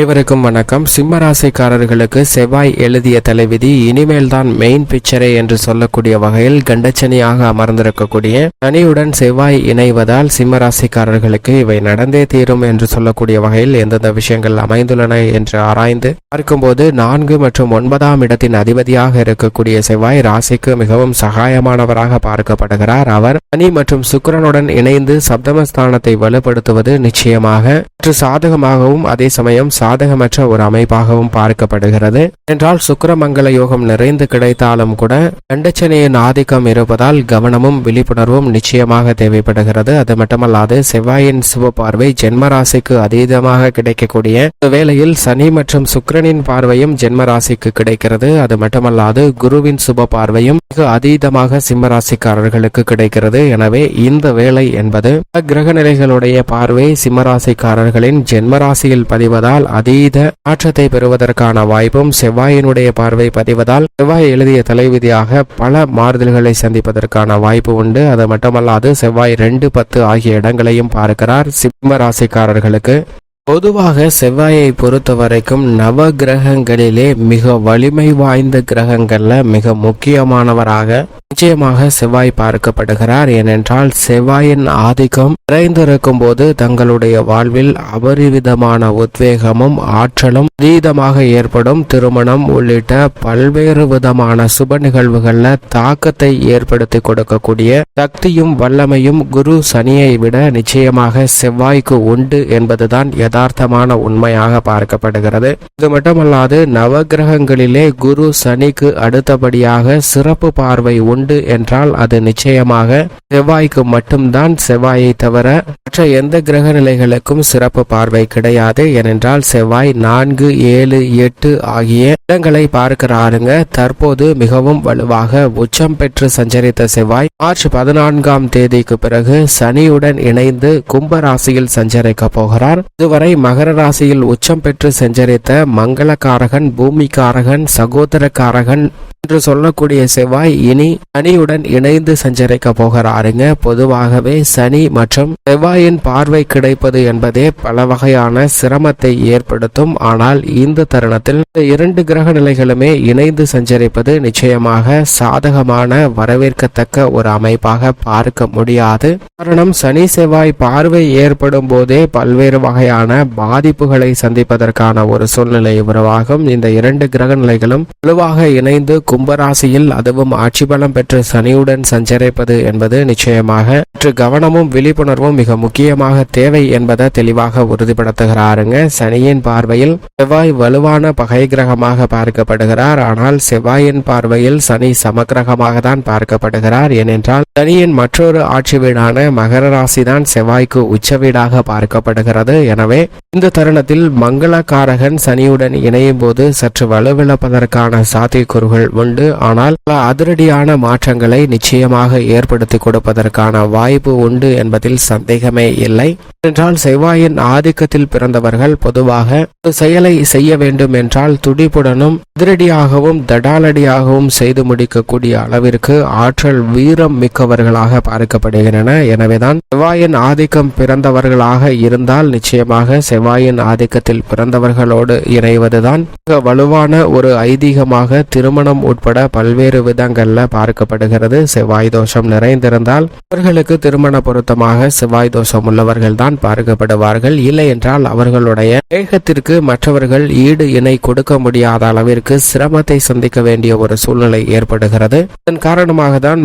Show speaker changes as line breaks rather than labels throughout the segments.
அனைவருக்கும் வணக்கம். சிம்ம ராசிக்காரர்களுக்கு செவ்வாய் எழுதிய தலைவிதி இனிமேல் தான் மெயின் பிக்சரே என்று சொல்லக்கூடிய வகையில் கண்டச்சனியாக அமர்ந்திருக்கக்கூடிய சனியுடன் செவ்வாய் இணைவதால் சிம்ம ராசிக்காரர்களுக்கு இவை நடந்தே தீரும் என்று சொல்லக்கூடிய வகையில் எந்தெந்த விஷயங்கள் அமைந்துள்ளன என்று ஆராய்ந்து பார்க்கும்போது நான்கு மற்றும் ஒன்பதாம் இடத்தின் அதிபதியாக இருக்கக்கூடிய செவ்வாய் ராசிக்கு மிகவும் சகாயமானவராக பார்க்கப்படுகிறார். அவர் சனி மற்றும் சுக்கரனுடன் இணைந்து சப்தமஸ்தானத்தை வலுப்படுத்துவது நிச்சயமாக சற்று சாதகமாகவும் அதே சமயம் சாதகமற்ற ஒரு அமைப்பாகவும் பார்க்கப்படுகிறது. என்றால் சுக்கரமங்கல யோகம் நிறைந்து கிடைத்தாலும் கூட கண்டச்சனையின் ஆதிக்கம் இருப்பதால் கவனமும் விழிப்புணர்வும் நிச்சயமாக தேவைப்படுகிறது. அது மட்டுமல்லாது செவ்வாயின் சுப பார்வை ஜென்மராசிக்கு அதீதமாக கிடைக்கக்கூடிய வேளையில் சனி மற்றும் சுக்கரனின் பார்வையும் ஜென்மராசிக்கு கிடைக்கிறது. அது மட்டுமல்லாது குருவின் சுப பார்வையும் மிக அதீதமாக சிம்மராசிக்காரர்களுக்கு கிடைக்கிறது. எனவே இந்த வேலை என்பது கிரக நிலைகளுடைய பார்வை சிம்மராசிக்காரர்களின் ஜென்மராசியில் பதிவதால் அதீத மாற்றத்தை பெறுவதற்கான வாய்ப்பும் செவ்வாயினுடைய பார்வை பதிவதால் செவ்வாய் எழுதிய தலைவிதியாக பல மாறுதல்களை சந்திப்பதற்கான வாய்ப்பு உண்டு. அது மட்டுமல்லாது செவ்வாய் ரெண்டு பத்து ஆகிய இடங்களையும் பார்க்கிறார் சிம்ம ராசிக்காரர்களுக்கு. பொதுவாக செவ்வாயை பொறுத்த வரைக்கும் நவ கிரகங்களிலே மிக வலிமை வாய்ந்த கிரகங்கள்ல மிக முக்கியமானவராக நிச்சயமாக செவ்வாய் பார்க்கப்படுகிறார். ஏனென்றால் செவ்வாயின் ஆதிக்கம் நிறைந்திருக்கும் போது தங்களுடைய வாழ்வில் அபரிவிதமான உத்வேகமும் ஆற்றலும் அதீதமாக ஏற்படும். திருமணம் உள்ளிட்ட பல்வேறு விதமான சுப நிகழ்வுகள்ல தாக்கத்தை ஏற்படுத்தி கொடுக்கக்கூடிய சக்தியும் வல்லமையும் குரு சனியை விட நிச்சயமாக செவ்வாய்க்கு உண்டு என்பதுதான் யதார்த்தமான உண்மையாக பார்க்கப்படுகிறது. இது மட்டுமல்லாது நவகிரகங்களிலே குரு சனிக்கு அடுத்தபடியாக சிறப்பு பார்வை உண்டு. என்றால் அது நிச்சயமாக செவ்வாய்க்கு மட்டும்தான் செவ்வாயை தவிர மற்ற எந்த கிரக நிலைகளுக்கும் சிறப்பு பார்வை கிடையாது. ஏனென்றால் செவ்வாய் நான்கு ஏழு எட்டு ஆகிய இடங்களை பார்க்கிறாருங்க. தற்போது மிகவும் வலுவாக உச்சம் பெற்று சஞ்சரித்த செவ்வாய் மார்ச் பதினான்காம் தேதிக்கு பிறகு சனியுடன் இணைந்து கும்ப ராசியில் சஞ்சரிக்க போகிறார். இதுவரை மகர ராசியில் உச்சம் பெற்று சஞ்சரித்த மங்களக்காரகன் பூமிக்காரகன் சகோதரக்காரகன் என்று சொல்லக்கூடிய செவ்வாய் இனி சனியுடன் இணைந்து சஞ்சரிக்க போகிறாருங்க. பொதுவாகவே சனி மற்றும் செவ்வாய் தாயின் பார்வை கிடைப்பது என்பதே பல வகையான சிரமத்தை ஏற்படுத்தும். ஆனால் இந்த தருணத்தில் இந்த இரண்டு கிரக நிலைகளுமே இணைந்து சஞ்சரிப்பது நிச்சயமாக சாதகமான வரவேற்கத்தக்க ஒரு அமைப்பாக பார்க்க முடியாது. காரணம் சனி செவ்வாய் பார்வை ஏற்படும் போதே பல்வேறு வகையான பாதிப்புகளை சந்திப்பதற்கான ஒரு சூழ்நிலை உருவாகும். இந்த இரண்டு கிரக நிலைகளும் வலுவாக இணைந்து கும்பராசியில் அதுவும் ஆட்சி பலம் பெற்று சனியுடன் சஞ்சரிப்பது என்பது நிச்சயமாக சற்று கவனமும் விழிப்புணர்வும் மிக முக்கியமாக தேவை என்பதை தெளிவாக உறுதிப்படுத்துகிறாருங்க. சனியின் பார்வையில் செவ்வாய் வலுவான பகை கிரகமாக பார்க்கப்படுகிறார். ஆனால் செவ்வாயின் பார்வையில் சனி சமக்கிரகமாக தான் பார்க்கப்படுகிறார். ஏனென்றால் சனியின் மற்றொரு ஆட்சி வீடான மகர ராசி தான் செவ்வாய்க்கு உச்ச வீடாக பார்க்கப்படுகிறது. எனவே இந்த தருணத்தில் மங்களகாரகன் சனியுடன் இணையும் போது சற்று வலுவிழப்பதற்கான சாத்தியக்கூறுகள் உண்டு. ஆனால் பல அதிரடியான மாற்றங்களை நிச்சயமாக ஏற்படுத்தி கொடுப்பதற்கான வாய்ப்பு உண்டு என்பதில் சந்தேகமே இல்லை. என்றால் செவ்வாயின் ஆதிக்கத்தில் பிறந்தவர்கள் பொதுவாக ஒரு செயலை செய்ய வேண்டும் என்றால் துடிப்புடனும் அதிரடியாகவும் தடாலடியாகவும் செய்து முடிக்கக்கூடிய அளவிற்கு ஆற்றல் வீரம் மிக்க மிக்கவர்களாக பார்க்கப்படுகின்றன. எனவேதான் செவ்வாயின் ஆதிக்கம் பிறந்தவர்களாக இருந்தால் நிச்சயமாக செவ்வாயின் ஆதிக்கத்தில் பிறந்தவர்களோடு இணைவதுதான் வலுவான ஒரு ஐதீகமாக திருமணம் உட்பட பல்வேறு விதங்கள்ல பார்க்கப்படுகிறது. செவ்வாய் தோஷம் நிறைந்திருந்தால் அவர்களுக்கு திருமண பொருத்தமாக செவ்வாய் தோஷம் உள்ளவர்கள் தான் பார்க்கப்படுவார்கள். இல்லை என்றால் அவர்களுடைய வேகத்திற்கு மற்றவர்கள் ஈடு இணை கொடுக்க முடியாத அளவிற்கு சிரமத்தை சந்திக்க வேண்டிய ஒரு சூழ்நிலை ஏற்படுகிறது. இதன் காரணமாக தான்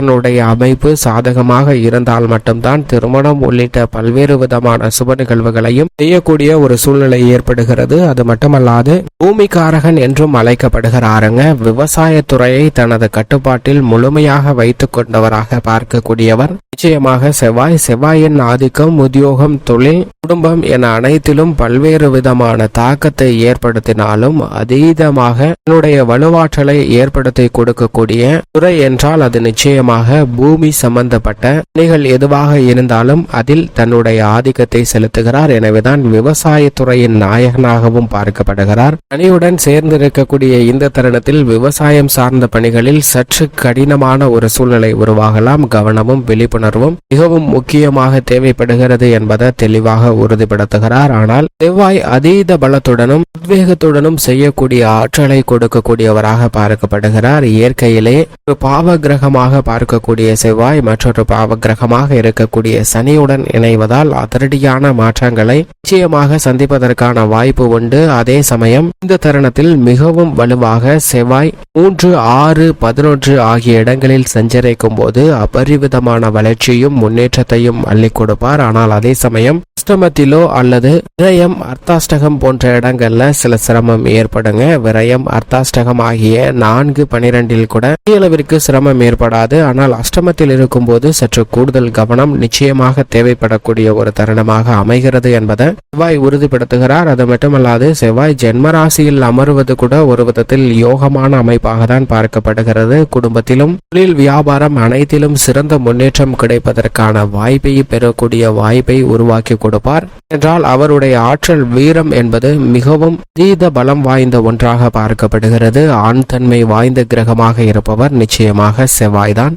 மங்களக்காரகனுடைய அமைப்பு சாதகமாக இருந்தால் மட்டும்தான் திருமணம் உள்ளிட்ட பல்வேறு விதமான சுப நிகழ்வுகளையும் செய்யக்கூடிய ஒரு சூழ்நிலை ஏற்படுகிறது. அது மட்டுமல்லாது பூமிக்காரகன் என்றும் அழைக்கப்படுகிறாருங்க. விவசாயத்துறையை தனது கட்டுப்பாட்டில் முழுமையாக வைத்துக் கொண்டவராக பார்க்கக்கூடியவர். நிச்சயமாக செவ்வாய் செவ்வாயின் ஆதிக்கம் உத்தியோகம் தொழில் குடும்பம் என அனைத்திலும் பல்வேறு விதமான தாக்கத்தை ஏற்படுத்தினாலும் அதீதமாக தன்னுடைய வலுவாற்றலை ஏற்படுத்தி கொடுக்கக்கூடிய துறை என்றால் அது நிச்சயமாக காரணமாக பூமி சம்பந்தப்பட்ட பணிகள் எதுவாக இருந்தாலும் அதில் தன்னுடைய ஆதிக்கத்தை செலுத்துகிறார். எனவேதான் விவசாயத்துறையின் நாயகனாகவும் பார்க்கப்படுகிறார். பணியுடன் சேர்ந்திருக்கக்கூடிய இந்த தருணத்தில் விவசாயம் சார்ந்த பணிகளில் சற்று கடினமான ஒரு சூழ்நிலை உருவாகலாம். கவனமும் விழிப்புணர்வும் மிகவும் முக்கியமாக தேவைப்படுகிறது என்பதை தெளிவாக உறுதிப்படுத்துகிறார். ஆனால் செவ்வாய் அதீத பலத்துடனும் உத்வேகத்துடனும் செய்யக்கூடிய ஆற்றலை கொடுக்கக்கூடியவராக பார்க்கப்படுகிறார். இயற்கையிலே ஒரு பாவ கிரகமாக பார்க்கக்கூடிய செவ்வாய் மற்றொரு பாவ கிரகமாக இருக்கக்கூடிய சனியுடன் இணைவதால் அதிரடியான மாற்றங்களை நிச்சயமாக சந்திப்பதற்கான வாய்ப்பு உண்டு. அதே சமயம் இந்த தருணத்தில் மிகவும் வலுவாக செவ்வாய் மூன்று ஆறு பதினொன்று ஆகிய இடங்களில் சஞ்சரிக்கும் போது அபரிவிதமான வளர்ச்சியும் முன்னேற்றத்தையும் அள்ளி கொடுப்பார். ஆனால் அதே சமயம் அஷ்டமத்திலோ அல்லது விரயம் அர்த்தாஷ்டகம் போன்ற இடங்கள்ல சில சிரமம் ஏற்படுங்க. விரயம் அர்த்தாஷ்டகம் ஆகிய நான்கு பனிரெண்டில் கூட பெரிய அளவிற்கு சிரமம் ஏற்படாது. ஆனால் அஷ்டமத்தில் இருக்கும்போது சற்று கூடுதல் கவனம் நிச்சயமாக தேவைப்படக்கூடிய ஒரு தருணமாக அமைகிறது என்பதை செவ்வாய் உறுதிப்படுத்துகிறார். அது மட்டுமல்லாது செவ்வாய் ஜென்மராசியில் அமர்வது கூட ஒரு விதத்தில் யோகமான அமைப்பாக தான் பார்க்கப்படுகிறது. குடும்பத்திலும் தொழில் வியாபாரம் அனைத்திலும் சிறந்த முன்னேற்றம் கிடைப்பதற்கான வாய்ப்பை பெறக்கூடிய வாய்ப்பை உருவாக்கி கொடுப்பார். என்றால் அவருடைய ஆற்றல் வீரம் என்பது மிகவும் தீத பலம் வாய்ந்த ஒன்றாக பார்க்கப்படுகிறது. ஆண் தன்மை வாய்ந்த கிரகமாக இருப்பவர் நிச்சயமாக செவ்வாய்தான்.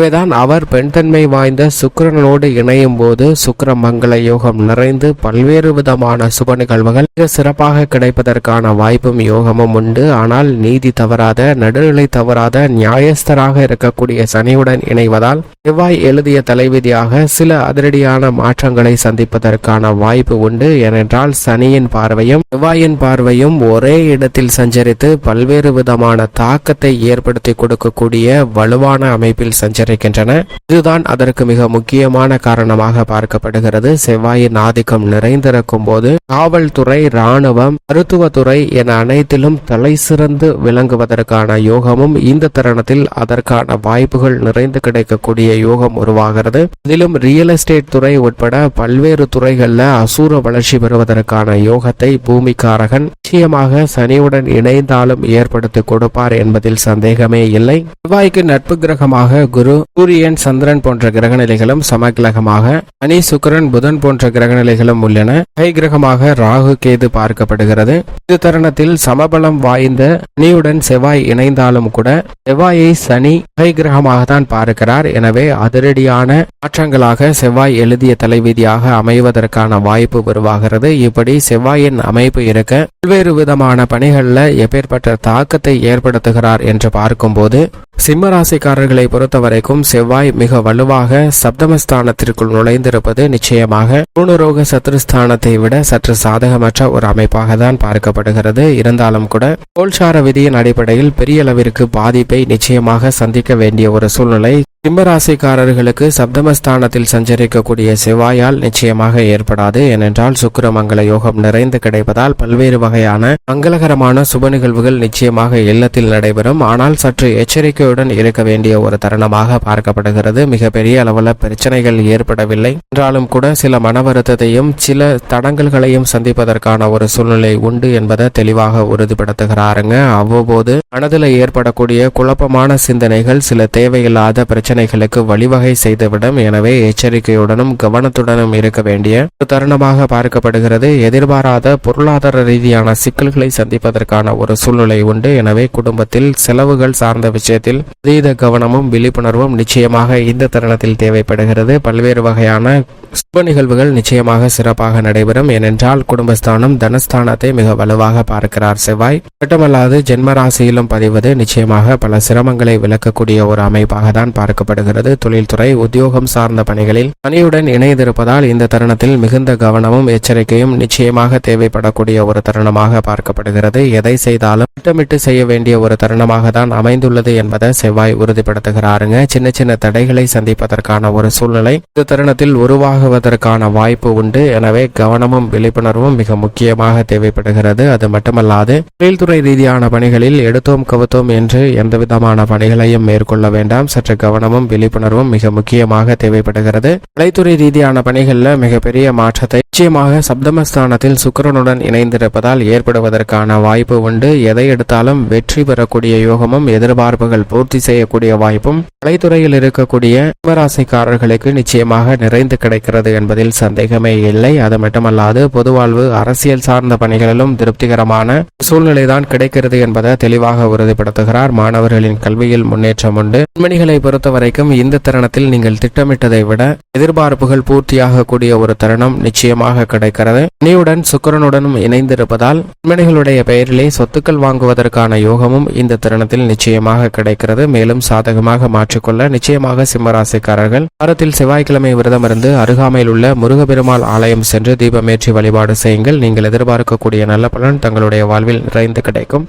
இவைதான் அவர் பெண்தன்மை வாய்ந்த சுக்கரனோடு இணையும் போது சுக்கர மங்கள யோகம் நிறைந்து பல்வேறு விதமான சுப நிகழ்வுகள் மிக சிறப்பாக கிடைப்பதற்கான வாய்ப்பும் யோகமும் உண்டு. ஆனால் நீதி தவறாத நடுநிலை தவறாத நியாயஸ்தராக இருக்கக்கூடிய சனியுடன் இணைவதால் செவ்வாய் எழுதிய தலைவிதியாக சில அதிரடியான மாற்றங்களை சந்திப்பதற்கான வாய்ப்பு உண்டு. ஏனென்றால் சனியின் பார்வையும் செவ்வாயின் பார்வையும் ஒரே இடத்தில் சஞ்சரித்து பல்வேறு விதமான தாக்கத்தை ஏற்படுத்தி கொடுக்கக்கூடிய வலுவான அமைப்பில் சஞ்சரி சஞ்சரிக்கின்றன இதுதான் அதற்கு மிக முக்கியமான காரணமாக பார்க்கப்படுகிறது. செவ்வாயின் ஆதிக்கம் நிறைந்திருக்கும் போது காவல்துறை ராணுவம் மருத்துவத்துறை என அனைத்திலும் தலை சிறந்து விளங்குவதற்கான யோகமும் இந்த தருணத்தில் அதற்கான வாய்ப்புகள் நிறைந்து கிடைக்கக்கூடிய யோகம் உருவாகிறது. இதிலும் ரியல் எஸ்டேட் துறை உட்பட பல்வேறு துறைகள்ல அசூர வளர்ச்சி பெறுவதற்கான யோகத்தை பூமிக்காரகன் நிச்சயமாக சனியுடன் இணைந்தாலும் ஏற்படுத்தி கொடுப்பார் என்பதில் சந்தேகமே இல்லை. செவ்வாய்க்கு நட்பு கிரகமாக குரு சூரியன் சந்திரன் போன்ற கிரகநிலைகளும் சமகிரகமாக சனி சுக்கரன் புதன் போன்ற கிரகநிலைகளும் உள்ளன. கை கிரகமாக ராகு கேது பார்க்கப்படுகிறது. இந்த தருணத்தில் சமபலம் வாய்ந்த சனியுடன் செவ்வாய் இணைந்தாலும் கூட செவ்வாயை சனி கை கிரகமாக தான் பார்க்கிறார். எனவே அதிரடியான மாற்றங்களாக செவ்வாய் எழுதிய தலைவிதியாக அமைவதற்கான வாய்ப்பு உருவாகிறது. இப்படி செவ்வாயின் அமைப்பு இருக்க பல்வேறு விதமான பணிகள்ல எப்பேற்பட்ட தாக்கத்தை ஏற்படுத்துகிறார் என்று பார்க்கும்போது சிம்மராசிக்காரர்களை பொறுத்தவரை வரைக்கும் செவ்வாய் மிக வலுவாக சப்தமஸ்தானத்திற்குள் நுழைந்திருப்பது நிச்சயமாக பூணுரோக சத்ருஸ்தானத்தை விட சற்று சாதகமற்ற ஒரு அமைப்பாக தான் பார்க்கப்படுகிறது. இருந்தாலும் கூட கோல்சார விதியின் அடிப்படையில் பெரிய அளவிற்கு பாதிப்பை நிச்சயமாக சந்திக்க வேண்டிய ஒரு சூழ்நிலை சிம்மராசிக்காரர்களுக்கு சப்தமஸ்தானத்தில் சஞ்சரிக்கக்கூடிய செவ்வாயால் நிச்சயமாக ஏற்படாது. ஏனென்றால் சுக்கிரமங்கல யோகம் நிறைந்து கிடைப்பதால் பல்வேறு வகையான மங்களகரமான சுப நிகழ்வுகள் நிச்சயமாக இல்லத்தில் நடைபெறும். ஆனால் சற்று எச்சரிக்கையுடன் இருக்க வேண்டிய ஒரு தருணமாக பார்க்கப்படுகிறது. மிகப்பெரிய அளவில் பிரச்சனைகள் ஏற்படவில்லை. என்றாலும் கூட சில மன வருத்தத்தையும் சில தடங்கல்களையும் சந்திப்பதற்கான ஒரு சூழ்நிலை உண்டு என்பதை தெளிவாக உறுதிப்படுத்துகிறாருங்க. அவ்வப்போது மனதில் ஏற்படக்கூடிய குழப்பமான சிந்தனைகள் சில தேவையில்லாத பிரச்சனை பிரச்சனைகளுக்கு வழிவகை செய்துவிடும். எனவே எச்சரிக்கையுடனும் கவனத்துடனும் இருக்க வேண்டிய ஒரு தருணமாக பார்க்கப்படுகிறது. எதிர்பாராத பொருளாதார ரீதியான சிக்கல்களை சந்திப்பதற்கான ஒரு சூழ்நிலை உண்டு. எனவே குடும்பத்தில் செலவுகள் சார்ந்த விஷயத்தில் அதீத கவனமும் விழிப்புணர்வும் நிச்சயமாக இந்த தருணத்தில் தேவைப்படுகிறது. பல்வேறு வகையான சுப நிகழ்வுகள் நிச்சயமாக சிறப்பாக நடைபெறும். ஏனென்றால் குடும்பஸ்தானம் தனஸ்தானத்தை மிக வலுவாக பார்க்கிறார் செவ்வாய். மட்டுமல்லாது ஜென்மராசியிலும் பதிவது நிச்சயமாக பல சிரமங்களை விளக்கக்கூடிய ஒரு அமைப்பாக தான் பார்க்கப்படுகிறது. தொழில்துறை உத்தியோகம் சார்ந்த பணிகளில் பணியுடன் இணைந்திருப்பதால் இந்த தருணத்தில் மிகுந்த கவனமும் எச்சரிக்கையும் நிச்சயமாக தேவைப்படக்கூடிய ஒரு தருணமாக பார்க்கப்படுகிறது. எதை செய்தாலும் திட்டமிட்டு செய்ய வேண்டிய ஒரு தருணமாக தான் அமைந்துள்ளது என்பதை செவ்வாய் உறுதிப்படுத்துகிறாருங்க. சின்ன சின்ன தடைகளை சந்திப்பதற்கான ஒரு சூழ்நிலை இந்த தருணத்தில் உருவாக உண்டாகுவதற்கான வாய்ப்பு உண்டு. எனவே கவனமும் விழிப்புணர்வும் மிக முக்கியமாக தேவைப்படுகிறது. அது மட்டுமல்லாது தொழில்துறை ரீதியான பணிகளில் எடுத்தோம் கவுத்தோம் என்று எந்த விதமான பணிகளையும் மேற்கொள்ள வேண்டாம். சற்று கவனமும் விழிப்புணர்வும் மிக முக்கியமாக தேவைப்படுகிறது. கலைத்துறை ரீதியான பணிகளில் மிகப்பெரிய மாற்றத்தை நிச்சயமாக சப்தமஸ்தானத்தில் சுக்கிரனுடன் இணைந்திருப்பதால் ஏற்படுவதற்கான வாய்ப்பு உண்டு. எதை எடுத்தாலும் வெற்றி பெறக்கூடிய யோகமும் எதிர்பார்ப்புகள் பூர்த்தி செய்யக்கூடிய வாய்ப்பும் கலைத்துறையில் இருக்கக்கூடிய கும்பராசிக்காரர்களுக்கு நிச்சயமாக நிறைந்து கிடைக்கிறது என்பதில் சந்தேகமே இல்லை. அது மட்டுமல்லாது பொதுவாழ்வு அரசியல் சார்ந்த பணிகளிலும் திருப்திகரமான சூழ்நிலை தான் கிடைக்கிறது என்பதை தெளிவாக உறுதிப்படுத்துகிறார். மாணவர்களின் கல்வியில் முன்னேற்றம் உண்டு. பெண்மணிகளை பொறுத்தவரைக்கும் இந்த தருணத்தில் நீங்கள் திட்டமிட்டதை விட எதிர்பார்ப்புகள் பூர்த்தியாக கூடிய ஒரு தருணம் நிச்சயமாக கிடைக்கிறது. நீயுடன் சுக்கிரனுடனும் இணைந்திருப்பதால் பெண்மணிகளுடைய பெயரிலே சொத்துக்கள் வாங்குவதற்கான யோகமும் இந்த தருணத்தில் நிச்சயமாக கிடைக்கிறது. மேலும் சாதகமாக மாற்றிக்கொள்ள நிச்சயமாக சிம்மராசிக்காரர்கள் வாரத்தில் செவ்வாய்க்கிழமை விரதம் இருந்து அருக அருகாமையில் உள்ள முருகபெருமாள் ஆலயம் சென்று தீபமேற்றி வழிபாடு செய்யுங்கள். நீங்கள் எதிர்பார்க்கக்கூடிய நல்ல பலன் தங்களுடைய வாழ்வில் நிறைந்து கிடைக்கும்.